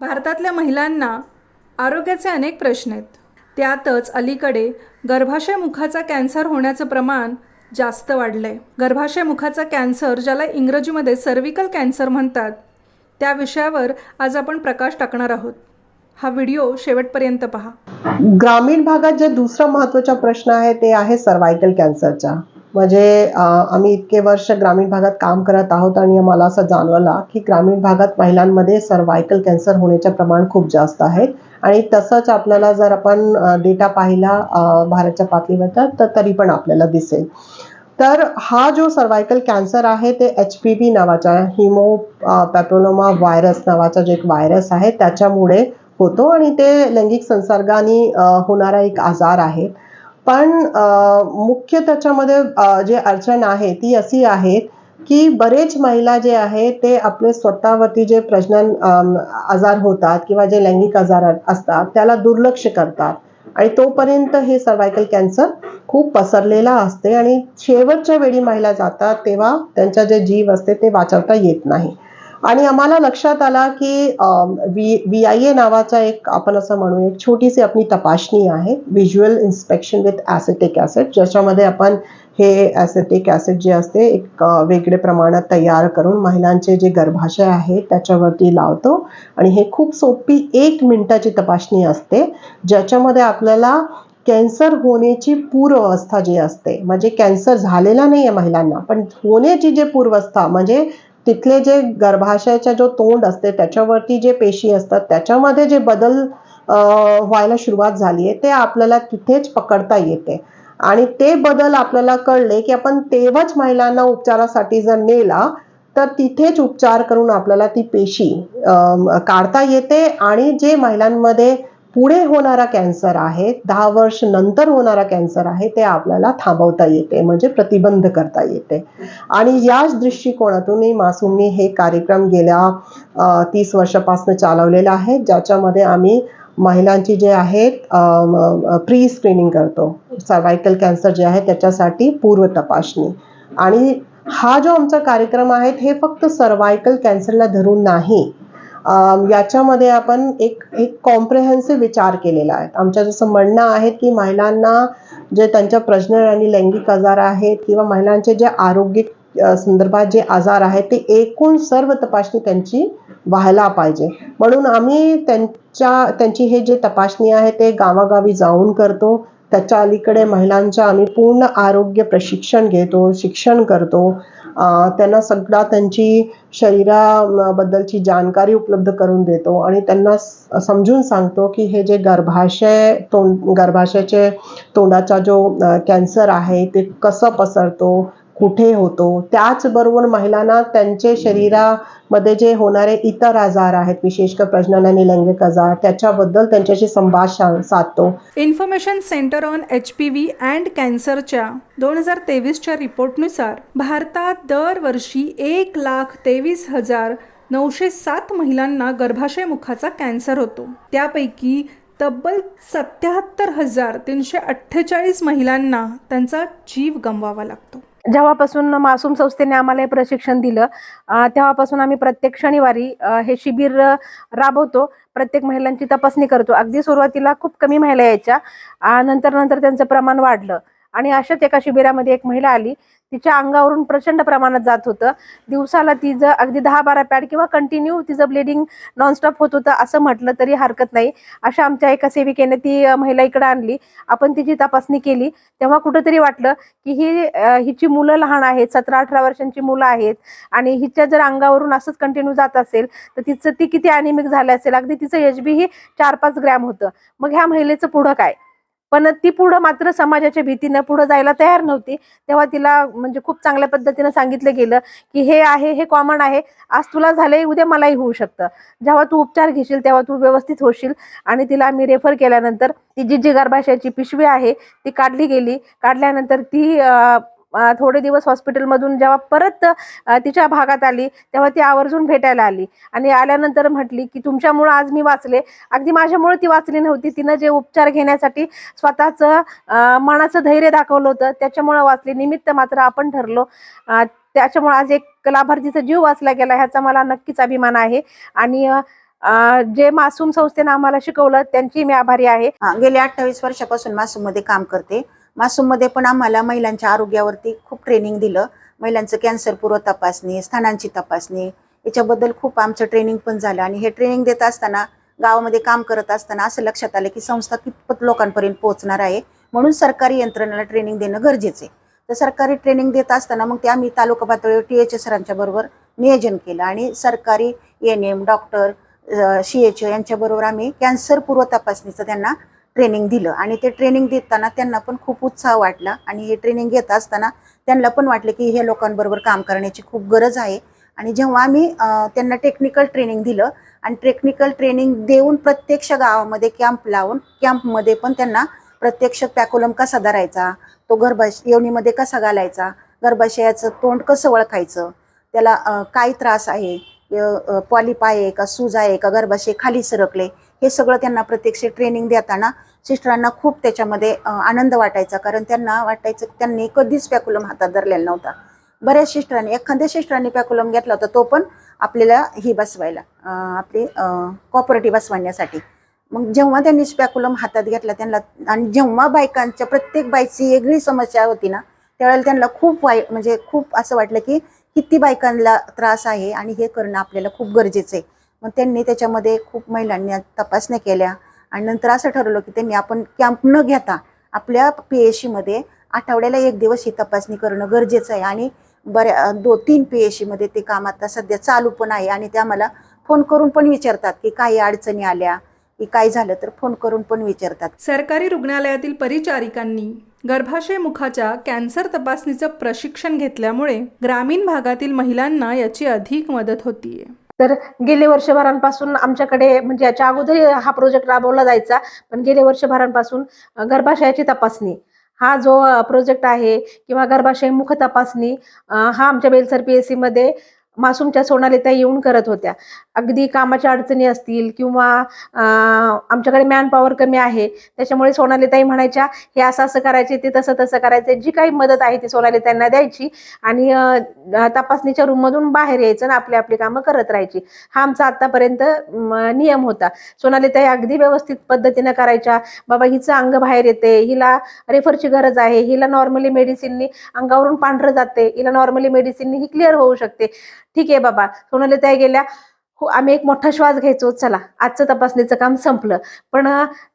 भारतातल्या महिलांना आरोग्याचे अनेक प्रश्न आहेत. त्यातच अलीकडे गर्भाशय मुखाचा कॅन्सर होण्याचं प्रमाण जास्त वाढलं आहे गर्भाशय मुखाचा कॅन्सर ज्याला इंग्रजीमध्ये सर्विकल कॅन्सर म्हणतात त्या विषयावर आज आपण प्रकाश टाकणार आहोत. हा व्हिडिओ शेवटपर्यंत पहा. ग्रामीण भागात जे दुसरा महत्त्वाचा प्रश्न आहे ते आहे सर्वायकल कॅन्सरचा म्हणजे आम्ही इतके वर्ष ग्रामीण भागात काम करत आहोत आणि मला असं जाणवलं की ग्रामीण भागात महिलांमध्ये सर्वायकल कॅन्सर होण्याचे प्रमाण खूप जास्त आहे. आणि तसंच आपल्याला जर आपण डेटा पाहिला भारतच्या पातळीवर तर तरी पण आपल्याला दिसेल. तर हा जो सर्वायकल कॅन्सर आहे ते एच पी व्ही नावाचा हिमो पॅप्रोलोमा व्हायरस नावाचा जो एक व्हायरस आहे त्याच्यामुळे होतो. आणि ते लैंगिक संसर्गाने होणारा एक आजार आहे. पण मुख्य त्याच्यामध्ये जे अडचण आहे ती अशी आहे की बरेच महिला जे आहे ते आपले स्वतःवरती जे प्रजनन आजार होतात किंवा जे लैंगिक आजार असतात त्याला दुर्लक्ष करतात. आणि तोपर्यंत हे सर्वायकल कॅन्सर खूप पसरलेला असते आणि शेवटच्या वेळी महिला जातात तेव्हा त्यांचा जे जीव असते ते वाचवता येत नाही. आणि आम्हाला लक्षात आला की व्ही आय ए नावाचा एक आपण असं म्हणू एक छोटीशी आपली तपासणी आहे visual inspection with acetic acid ज्याच्यामध्ये आपण हे ॲसिटिक ॲसिड जे असते एक वेगळे प्रमाणात तयार करून महिलांचे जे गर्भाशय आहे त्याच्यावरती लावतो. आणि हे खूप सोपी एक मिनिटाची तपासणी असते ज्याच्यामध्ये आपल्याला कॅन्सर होण्याची पूर्वावस्था जी असते म्हणजे कॅन्सर झालेला नाही आहे महिलांना पण होण्याची जे पूर्वस्था म्हणजे तिथले जे गर्भाशयाचा जो तोंड असते त्याच्यावरती जे पेशी असतात त्याच्यामध्ये जे बदल व्हायला सुरुवात झाली आहे ते आपल्याला तिथेच पकडता येते. आणि ते बदल आपल्याला कळले की आपण तेव्हाच महिलांना उपचारासाठी जर नेला तर तिथेच उपचार करून आपल्याला ती पेशी काढता येते आणि जे महिलांमध्ये पुढे होणारा कॅन्सर आहे दहा वर्ष नंतर होणारा कॅन्सर आहे ते आपल्याला थांबवता येते म्हणजे प्रतिबंध करता येते. आणि याच दृष्टिकोनातून मासूमी हे कार्यक्रम गेल्या तीस वर्षापासून चालवलेला आहे ज्याच्यामध्ये आम्ही महिलांची जे आहेत प्री स्क्रीनिंग करतो. सर्वायकल कॅन्सर जे आहे त्याच्यासाठी पूर्व तपासणी. आणि हा जो आमचा कार्यक्रम आहे हे फक्त सर्वायकल कॅन्सरला धरून नाही याच्यामध्ये आपण एक एक कॉम्प्रेहेन्सिव्ह विचार केलेला आहे. आमच्या जसं म्हणणं आहे की महिलांना जे त्यांच्या प्रजनन आणि लैंगिक आजार आहेत किंवा महिलांचे जे आरोग्य संदर्भात जे आजार आहेत ते एकूण सर्व तपासणी त्यांची व्हायला पाहिजे. म्हणून आम्ही त्यांच्या त्यांची हे जे तपासणी आहे ते गावागावी जाऊन करतो. त्याच्या अलीकडे महिलांच्या आम्ही पूर्ण आरोग्य प्रशिक्षण घेतो शिक्षण करतो. त्यांना सगळा त्यांची शरीराबद्दलची जानकारी उपलब्ध करून देतो आणि त्यांना समजून सांगतो की हे जे गर्भाशय तोंड गर्भाशयाचे तोंडाचा जो कॅन्सर आहे ते कसं पसरतो कुठे होतो? त्याचबरोबर महिलांना त्यांचे शरीरामध्ये जे होणारे इतर आजार आहेत विशेषतः प्रजनन आणि लैंगिक आजार त्याच्याबद्दल त्यांच्याशी संवाद शा- साधतो. Information centre on H P V and कॅन्सरच्या दोन हजार तेवीसच्या रिपोर्टनुसार भारतात दरवर्षी एक लाख तेवीस हजार नऊशे सात महिलांना गर्भाशय मुखाचा कॅन्सर होतो. त्यापैकी तब्बल सत्याहत्तर हजार तीनशे अठ्ठेचाळीस महिलांना त्यांचा जीव गमवावा लागतो. जेव्हापासून मासूम संस्थेने आम्हाला हे प्रशिक्षण दिलं तेव्हापासून आम्ही प्रत्येक शनिवारी हे शिबिर राबवतो. प्रत्येक महिलांची तपासणी करतो. अगदी सुरुवातीला खूप कमी महिला यायच्या नंतर नंतर त्यांचं प्रमाण वाढलं. आणि अशाच एका शिबिरामध्ये एक महिला आली. तिच्या अंगावरून प्रचंड प्रमाणात जात होतं. दिवसाला तिचं अगदी दहा बारा पॅड किंवा कंटिन्यू तिचं ब्लिडिंग नॉनस्टॉप होत होतं असं म्हटलं तरी हरकत नाही. अशा आमच्या एका सेविकेने ती महिला इकडे आणली. आपण तिची तपासणी केली. तेव्हा कुठंतरी वाटलं की ही हिची मुलं लहान आहेत. सतरा अठरा वर्षांची मुलं आहेत. आणि हिच्या जर अंगावरून असंच कंटिन्यू जात असेल तर तिचं ती किती अॅनिमिक झालं असेल? अगदी तिचं एच बी ही चार पाच ग्रॅम होतं. मग ह्या महिलेचं पुढं काय? पण ती पुढं मात्र समाजाच्या भीतीनं पुढं जायला तयार नव्हती. तेव्हा तिला म्हणजे खूप चांगल्या पद्धतीनं सांगितलं गेलं की हे आहे हे कॉमन आहे. आज तुला झालंय उद्या मलाही होऊ शकतं. जेव्हा तू उपचार घेशील तेव्हा तू व्यवस्थित होशील. आणि तिला आम्ही रेफर केल्यानंतर ती जी जी गर्भाशयाची पिशवी आहे ती काढली गेली. काढल्यानंतर ती थोडे दिवस हॉस्पिटलमधून जेव्हा परत तिच्या भागात आली तेव्हा ती आवर्जून भेटायला आली. आणि आल्यानंतर म्हटली की तुमच्यामुळं आज मी वाचले. अगदी माझ्यामुळे ती वाचली नव्हती. तिनं जे उपचार घेण्यासाठी स्वतःचं मनाचं धैर्य दाखवलं होतं त्याच्यामुळं वाचली. निमित्त मात्र आपण ठरलो. त्याच्यामुळे आज एक लाभार्थीचा जीव वाचला गेला ह्याचा मला नक्कीच अभिमान आहे. आणि जे मासूम संस्थेनं आम्हाला शिकवलं त्यांची मी आभारी आहे. गेल्या अठ्ठावीस वर्षापासून मासूममध्ये काम करते. मासूममध्ये पण आम्हाला महिलांच्या आरोग्यावरती खूप ट्रेनिंग दिलं. महिलांचं कॅन्सर पूर्व तपासणी स्थानांची तपासणी याच्याबद्दल खूप आमचं ट्रेनिंग पण झालं. आणि हे ट्रेनिंग देत असताना गावामध्ये काम करत असताना असं लक्षात आलं की संस्था कितपत लोकांपर्यंत पोहोचणार आहे. म्हणून सरकारी यंत्रणेला ट्रेनिंग देणं गरजेचं आहे. तर सरकारी ट्रेनिंग देत असताना मग ते आम्ही तालुका पातळीवर टी एच सरांच्या बरोबर नियोजन केलं. आणि सरकारी N M doctor C H यांच्याबरोबर आम्ही कॅन्सर पूर्व तपासणीचं त्यांना ट्रेनिंग दिलं. आणि ते ट्रेनिंग देताना त्यांना पण खूप उत्साह वाटला. आणि हे ट्रेनिंग घेत असताना त्यांना पण वाटलं की हे लोकांबरोबर काम करण्याची खूप गरज आहे. आणि जेव्हा आम्ही त्यांना टेक्निकल ट्रेनिंग दिलं आणि टेक्निकल ट्रेनिंग देऊन प्रत्यक्ष गावामध्ये कॅम्प लावून कॅम्पमध्ये पण त्यांना प्रत्यक्ष पॅकोलम कसा धरायचा तो गर्भाश येवणीमध्ये कसा घालायचा गर्भाशयाचं तोंड कसं ओळखायचं त्याला काय त्रास आहे पॉलिप आहे का सूज आहे का गर्भाशय खाली सरकले हे सगळं त्यांना प्रत्यक्ष ट्रेनिंग देताना सिस्टरांना खूप त्याच्यामध्ये आनंद वाटायचा. कारण त्यांना वाटायचं त्यांनी कधीच पॅकुलम हातात धरलेला नव्हता. बऱ्याच सिस्टरांनी एखाद्या सिस्टरांनी पॅकुलम घेतला होता तो पण आपल्याला ही बसवायला आपली कॉपरेटिव्ह बसवण्यासाठी. मग जेव्हा त्यांनी स्पॅकुलम हातात घेतला त्यांना आणि जेव्हा बायकांच्या प्रत्येक बाईची वेगळी समस्या होती ना त्यावेळेला त्यांना खूप वाईट म्हणजे खूप असं वाटलं की किती बायकांना त्रास आहे आणि हे करणं आपल्याला खूप गरजेचं आहे. मग त्यांनी त्याच्यामध्ये खूप महिलांनी तपासण्या केल्या. आणि नंतर असं ठरवलं की त्यांनी आपण कॅम्प न घेता आपल्या पी एच मध्ये आठवड्याला एक दिवस ही तपासणी करणं गरजेचं आहे. आणि बऱ्या दो तीन पी एच मध्ये ते काम आता सध्या चालू पण आहे आणि ते आम्हाला फोन करून पण विचारतात की काही अडचणी आल्या की काय झालं तर फोन करून पण विचारतात. सरकारी रुग्णालयातील परिचारिकांनी गर्भाशय मुखाच्या कॅन्सर तपासणीचं प्रशिक्षण घेतल्यामुळे ग्रामीण भागातील महिलांना याची अधिक मदत होतीये. तर गेले वर्षभरांपासून आमच्याकडे म्हणजे याच्या अगोदर हा प्रोजेक्ट राबवला जायचा पण गेले वर्षभरांपासून गर्भाशयाची तपासणी. हा जो प्रोजेक्ट आहे किंवा गर्भाशय मुख तपासणी हा आमच्या बेलसर पी एस सीमध्ये मासूमच्या सोनालीता येऊन करत होत्या. अगदी कामाच्या अडचणी असतील किंवा आमच्याकडे मॅनपॉवर कमी आहे त्याच्यामुळे सोनालीताई म्हणायच्या हे असं असं करायचे ते तसं तसं करायचं जी काही मदत आहे ती सोनालीताईंना द्यायची आणि तपासणीच्या रूममधून बाहेर यायचं आणि आपली आपली कामं करत राहायची. हा आमचा आतापर्यंत नियम होता. सोनालीताई अगदी व्यवस्थित पद्धतीनं करायच्या. बाबा हिचं अंग बाहेर येते हिला रेफरची गरज आहे हिला नॉर्मली मेडिसिननी अंगावरून पांढरं जाते हिला नॉर्मली मेडिसिननी ही क्लिअर होऊ शकते. ठीक आहे बाबा. सोनालीताई गेल्या. हो आम्ही एक मोठा श्वास घ्यायचो. चला आजचं तपासणीचं काम संपलं. पण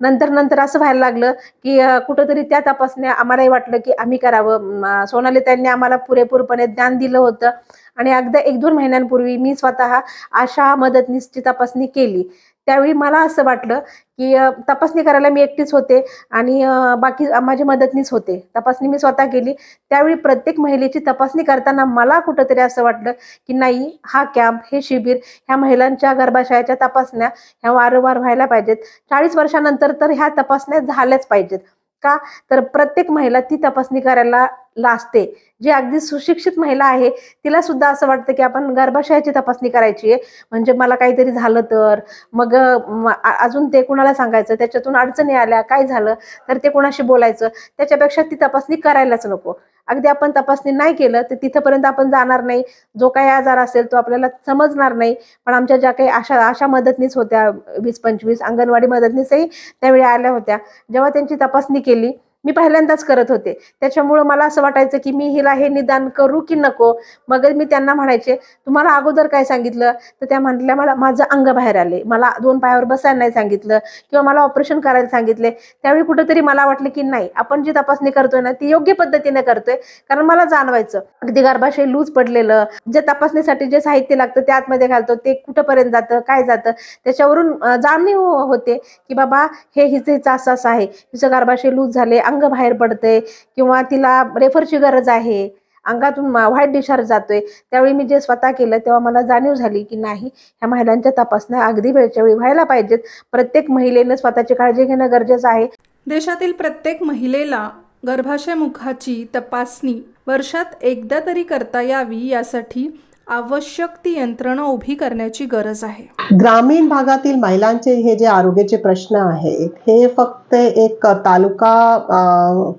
नंतर नंतर असं व्हायला लागलं की कुठंतरी त्या तपासण्या आम्हालाही वाटलं की आम्ही करावं. सोनाली त्यांनी आम्हाला पुरेपूरपणे ज्ञान दिलं होतं. आणि अगदी एक दोन महिन्यांपूर्वी मी स्वतः आशा मदतनीसची तपासणी केली. त्यावेळी मला असं वाटलं की तपासणी करायला मी एकटीच होते आणि बाकी माझे मदतनीस होते. तपासणी मी स्वतः केली. त्यावेळी प्रत्येक महिलेची तपासणी करताना मला कुठंतरी असं वाटलं की नाही हा कॅम्प हे शिबिर ह्या महिलांच्या गर्भाशयाच्या तपासण्या ह्या वारंवार व्हायला पाहिजेत. चाळीस वर्षानंतर तर ह्या तपासण्या झाल्याच पाहिजेत. का? तर प्रत्येक महिला ती तपासणी करायला लाजते. जी अगदी सुशिक्षित महिला आहे तिला सुद्धा असं वाटतं की आपण गर्भाशयाची तपासणी करायची आहे. म्हणजे मला काहीतरी झालं तर मग अजून ते कुणाला सांगायचं? त्याच्यातून अडचणी आल्या काय झालं? तर ते कुणाशी बोलायचं? त्याच्यापेक्षा ती तपासणी करायलाच नको. अगदी आपण तपासणी नाही केलं तर तिथंपर्यंत आपण जाणार नाही. जो काही आजार असेल तो आपल्याला समजणार नाही. पण आमच्या ज्या काही आशा आशा मदतनीस होत्या वीस पंचवीस अंगणवाडी मदतनीसही त्यावेळी आल्या होत्या. जेव्हा त्यांची तपासणी केली मी पहिल्यांदाच करत होते. त्याच्यामुळं मला असं वाटायचं की मी हिला हे निदान करू की नको? मग मी त्यांना म्हणायचे तुम्हाला अगोदर काय सांगितलं? तर त्या म्हटल्या मला माझं अंग बाहेर आले. मला दोन पायावर बसायला नाही सांगितलं किंवा मला ऑपरेशन करायला सांगितले. त्यावेळी कुठेतरी मला वाटलं की नाही आपण जी तपासणी करतोय ना ती योग्य पद्धतीने करतोय. कारण मला जाणवायचं अगदी गर्भाशय लूज पडलेलं जे तपासणीसाठी जे साहित्य लागतं ते आतमध्ये घालतो ते कुठंपर्यंत जातं काय जातं त्याच्यावरून जाणीव होते की बाबा हे हिचं हिचं असं असं आहे. हिचं गर्भाशय लूज झाले. अंग बाहेर पडतंय किंवा तिला रेफरची गरज आहे अंगातून व्हाईट डिस्चार्ज जातोय. त्यावेळी मी जे स्वतः केलं तेव्हा मला जाणीव झाली की नाही ह्या महिलांच्या तपासण्या अगदी वेळच्या वेळी व्हायला पाहिजेत. प्रत्येक महिलेनं स्वतःची काळजी घेणं गरजेचं आहे. देशातील प्रत्येक महिलेला गर्भाशय मुखाची तपासणी वर्षात एकदा तरी करता यावी यासाठी आवश्यक ती यंत्रणा उभी करण्याची गरज आहे. ग्रामीण भागातील महिलांचे हे जे आरोग्याचे प्रश्न आहेत हे फक्त एक तालुका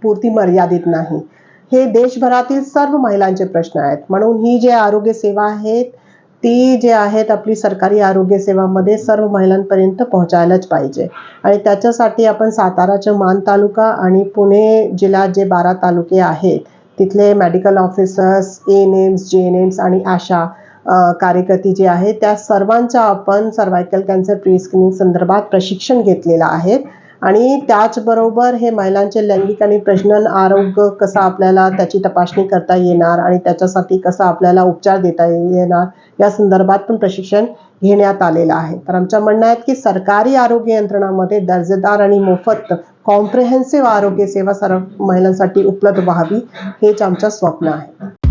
पुरती मर्यादित नाही. हे देशभरातील सर्व महिलांचे प्रश्न आहेत. म्हणून ही जे आरोग्य सेवा आहेत ती जे आहेत आपली सरकारी आरोग्य सेवामध्ये सर्व महिलांपर्यंत पोहोचायलाच पाहिजे. आणि त्याच्यासाठी आपण साताराच्या मान तालुका आणि पुणे जिल्ह्यात जे बारा तालुके आहेत तिथले medical officers A N Ms J N Ms आणि आशा कार्यकर्ती जे आहे त्या सर्वांच्या आपण सर्वायकल कॅन्सर प्री स्क्रीनिंग संदर्भात प्रशिक्षण घेतलेलं आहे. आणि त्याचबरोबर हे महिलांचे लैंगिक आणि प्रजनन आरोग्य कसं आपल्याला त्याची तपासणी करता येणार आणि त्याच्यासाठी कसं आपल्याला उपचार देता येणार या संदर्भात पण प्रशिक्षण घेण्यात आलेलं आहे. तर आमच्या म्हणणं आहे की सरकारी आरोग्य यंत्रणामध्ये दर्जेदार आणि मोफत कॉम्प्रिहेन्सिव्ह आरोग्य सेवा सर्व महिलांसाठी उपलब्ध व्हावी हेच आमचं स्वप्न आहे.